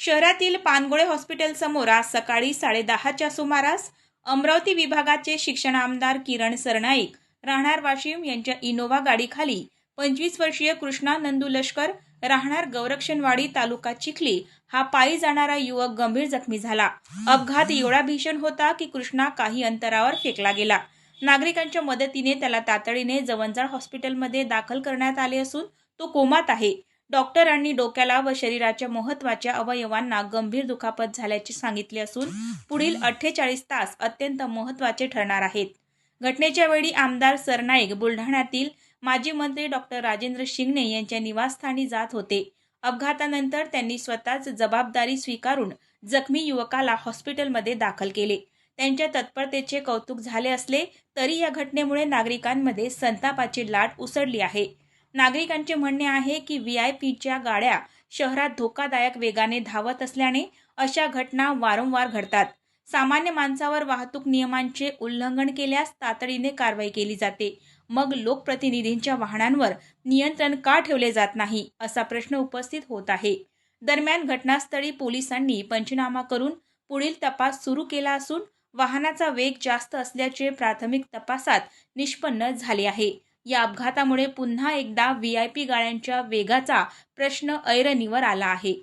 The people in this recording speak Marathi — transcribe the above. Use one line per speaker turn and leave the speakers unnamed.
शहरातील पानगोळे हॉस्पिटल समोर आज सकाळी साडेदहाच्या सुमारास अमरावती विभागाचे शिक्षण आमदार किरण सरनाईक राहणार वाशिम यांच्या इनोव्हा गाडीखाली पंचवीस वर्षीय कृष्णा नंदू लष्कर राहणार गौरक्षणवाडी तालुका चिखली हा पायी जाणारा युवक गंभीर जखमी झाला. अपघात एवढा भीषण होता की कृष्णा काही अंतरावर फेकला गेला. नागरिकांच्या मदतीने त्याला तातडीने जवंजाळ हॉस्पिटलमध्ये दाखल करण्यात आले असून तो कोमात आहे. डॉक्टरांनी डोक्याला व शरीराच्या महत्त्वाच्या अवयवांना गंभीर दुखापत झाल्याचे सांगितले असून पुढील अठ्ठेचाळीस तास अत्यंत महत्त्वाचे ठरणार आहेत. घटनेच्या वेळी आमदार सरनाईक बुलढाण्यातील माजी मंत्री डॉक्टर राजेंद्र शिंगणे यांच्या निवासस्थानी जात होते. अपघातानंतर त्यांनी स्वतःच जबाबदारी स्वीकारून जखमी युवकाला हॉस्पिटलमध्ये दाखल केले. त्यांच्या तत्परतेचे कौतुक झाले असले तरी या घटनेमुळे नागरिकांमध्ये संतापाची लाट उसळली आहे. नागरिकांचे म्हणणे आहे की व्ही आय पीच्या गाड्या शहरात धोकादायक वेगाने धावत असल्याने अशा घटना वारंवार घडतात. सामान्य माणसावर वाहतूक नियमांचे उल्लंघन केल्यास तातडीने कारवाई केली जाते. मग लोकप्रतिनिधींच्या वाहनांवर नियंत्रण का ठेवले जात नाही असा प्रश्न उपस्थित होत आहे. दरम्यान घटनास्थळी पोलिसांनी पंचनामा करून पुढील तपास सुरू केला असून वाहनाचा वेग जास्त असल्याचे प्राथमिक तपासात निष्पन्न झाले आहे. या अपघातामुळे पुन्हा एकदा व्ही आय पी गाड्यांच्या वेगाचा प्रश्न ऐरणीवर आला आहे.